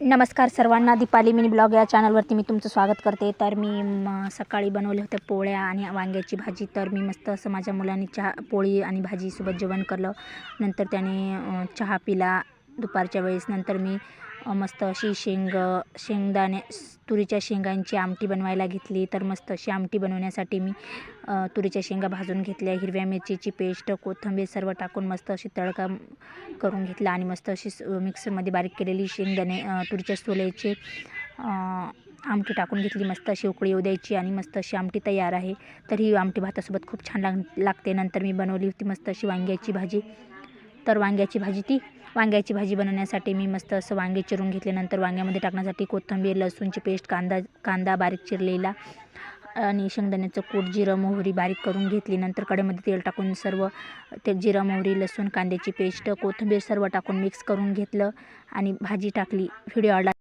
नमस्कार सर्वांना Deepali mini blog या चॅनलवरती मी तुमचं स्वागत करते. तर मी म, सकाळी बनवल्या होत्या पोळ्या आणि वांग्याची भाजी. तर मी मस्त असं माझ्या मुलांनी चहा पोळी आणि भाजीसोबत जेवण केलं नंतर त्याने चहा पिला. दुपारच्या वेळेस नंतर मी मस्त अशी शेंग शेंगदाणे तुरीच्या शेंगांची आमटी बनवायला घेतली. तर मस्त अशी आमटी बनवण्यासाठी मी तुरीच्या शेंगा भाजून घेतल्या. हिरव्या मिरचीची पेस्ट कोथिंबीर सर्व टाकून मस्त अशी तडका करून घेतला आणि मस्त अशी मिक्सरमध्ये बारीक केलेली शेंगदाणे तुरीच्या सोल्याचे आमटी टाकून घेतली. मस्त अशी उकळी येऊ द्यायची आणि मस्त अशी आमटी तयार आहे. तर ही आमटी भातासोबत खूप छान लाग लागते. नंतर मी बनवली होती मस्त अशी वांग्याची भाजी. तर वांग्याची भाजी ती वांग्याची भाजी बनवण्यासाठी मी मस्त असं वांगे चिरून घेतले. नंतर वांग्यामध्ये टाकण्यासाठी कोथिंबीर लसूणची पेस्ट कांदा कांदा बारीक चिरलेला आणि शेंगदाण्याचं कूट जिरं मोहरी बारीक करून घेतली. नंतर कडेमध्ये तेल टाकून सर्व ते जिरं मोहरी लसूण कांद्याची पेस्ट कोथिंबीर सर्व टाकून मिक्स करून घेतलं आणि भाजी टाकली. व्हिडिओ आवडला